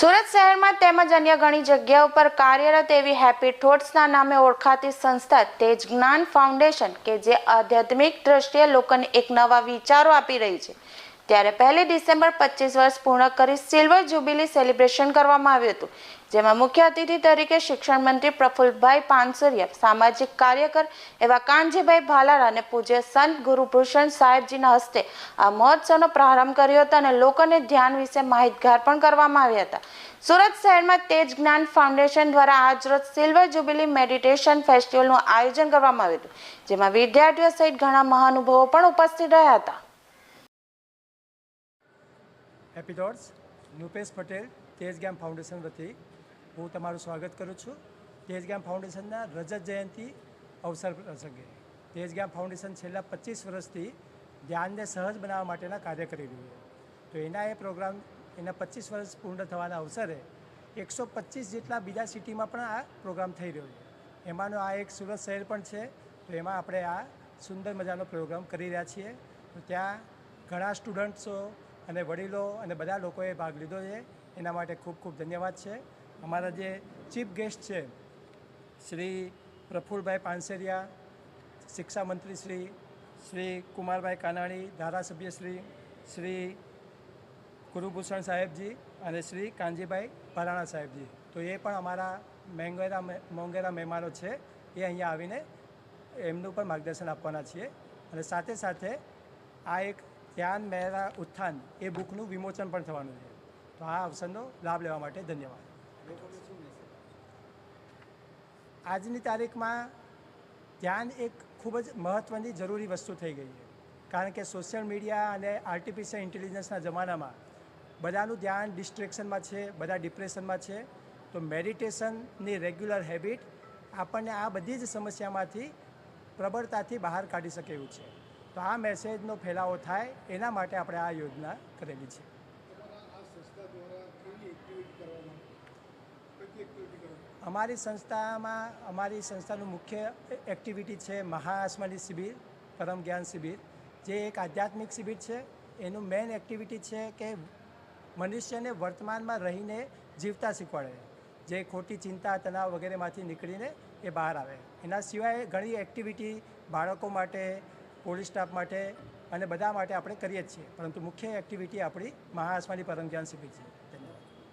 શહેરમાં તેમજ અન્ય ઘણી જગ્યાઓ પર કાર્યરત એવી હેપી થોટ્સના નામે ઓળખાતી સંસ્થા તેજ જ્ઞાન ફાઉન્ડેશન કે જે આધ્યાત્મિક દ્રષ્ટિએ લોકોને એક નવા વિચારો આપી રહી છે. ત્યારે પહેલી ડિસેમ્બર પચીસ વર્ષ પૂર્ણ કરી સિલ્વર જ્યુબિલી સેલિબ્રેશન કરવામાં આવ્યું હતું, જેમાં મુખ્ય અતિથિ તરીકે શિક્ષણ મંત્રી પ્રફુલ્લભાઈ પાનસરિયા, સામાજિક કાર્યકર એવા કાનજીભાઈ ભાલારા અને પૂજ્ય સંત ગુરુભૂષણ સાહેબજીના હસ્તે આ મહોત્સવનો પ્રારંભ કર્યો હતો અને લોકોને ધ્યાન વિશે માહિતગાર પણ કરવામાં આવ્યા હતા. સુરત શહેરમાં તેજ જ્ઞાન ફાઉન્ડેશન દ્વારા આજરોજ સિલ્વર જ્યુબિલી મેડિટેશન ફેસ્ટિવલનું આયોજન કરવામાં આવ્યું હતું, જેમાં વિદ્યાર્થીઓ સહિત ઘણા મહાનુભાવો પણ ઉપસ્થિત રહ્યા હતા. Happy dots Nupesh Patel, Tej game foundation વતી હું તમારું સ્વાગત કરું છું. તેજ ગેમ ફાઉન્ડેશનના રજત જયંતિ અવસર પ્રસંગે. તેજ ગેમ ફાઉન્ડેશન છેલ્લા પચીસ વર્ષથી ધ્યાનને સહજ બનાવવા માટેના કાર્ય કરી રહ્યું છે. તો એના એ પ્રોગ્રામ, એના પચીસ વર્ષ પૂર્ણ થવાના અવસરે એકસો પચીસ જેટલા બીજા સિટીમાં પણ આ પ્રોગ્રામ થઈ રહ્યો છે. એમાંનો આ એક સુરત શહેર પણ છે. તો એમાં આપણે આ સુંદર મજાનો પ્રોગ્રામ કરી રહ્યા છીએ. તો ત્યાં ઘણા સ્ટુડન્ટ્સો અને વડીલો અને બધા લોકોએ ભાગ લીધો છે. એના માટે ખૂબ ખૂબ ધન્યવાદ છે. અમારા જે ચીફ ગેસ્ટ છે, શ્રી પ્રફુલભાઈ પાનસેરિયા શિક્ષા મંત્રી શ્રી શ્રી કુમારભાઈ કાનાણી, ધારાસભ્ય શ્રી શ્રી ગુરુભૂષણ સાહેબજી અને શ્રી કાનજીભાઈ ભરાણા સાહેબજી. તો એ પણ અમારા મેંગેરા મોંગેરા મહેમાનો છે. એ અહીંયા આવીને એમનું પણ માર્ગદર્શન આપવાના છીએ. અને સાથે સાથે આ એક ધ્યાન મહેરા, ઉત્થાન એ બુકનું વિમોચન પણ થવાનું છે. તો આ અવસરનો લાભ લેવા માટે ધન્યવાદ. આજની તારીખમાં ધ્યાન એક ખૂબ જ મહત્ત્વની જરૂરી વસ્તુ થઈ ગઈ છે. કારણ કે સોશિયલ મીડિયા અને આર્ટિફિશિયલ ઇન્ટેલિજન્સના જમાનામાં બધાનું ધ્યાન ડિસ્ટ્રેક્શનમાં છે, બધા ડિપ્રેશનમાં છે. તો મેડિટેશનની રેગ્યુલર હેબિટ આપણને આ બધી જ સમસ્યામાંથી પ્રબળતાથી બહાર કાઢી શકે એવું છે. તો આ મેસેજનો ફેલાવો થાય એના માટે આપણે આ યોજના કરેલી છે. અમારી સંસ્થામાં, અમારી સંસ્થાનું મુખ્ય એક્ટિવિટી છે મહાઆસમાની શિબિર, પરમ જ્ઞાન શિબિર. જે એક આધ્યાત્મિક શિબિર છે, એનું મેઇન એક્ટિવિટી છે કે મનુષ્યને વર્તમાનમાં રહીને જીવતા શીખવાડે. જે ખોટી ચિંતા, તણાવ વગેરેમાંથી નીકળીને એ બહાર આવે. એના સિવાય ઘણી એક્ટિવિટી બાળકો માટે પોલીસ સ્ટાફ માટે અને બધા માટે આપણે કરીએ જ છીએ. પરંતુ મુખ્ય એક્ટિવિટી આપણી મહાઆસમાની પરમ જ્ઞાન શિબિર છે.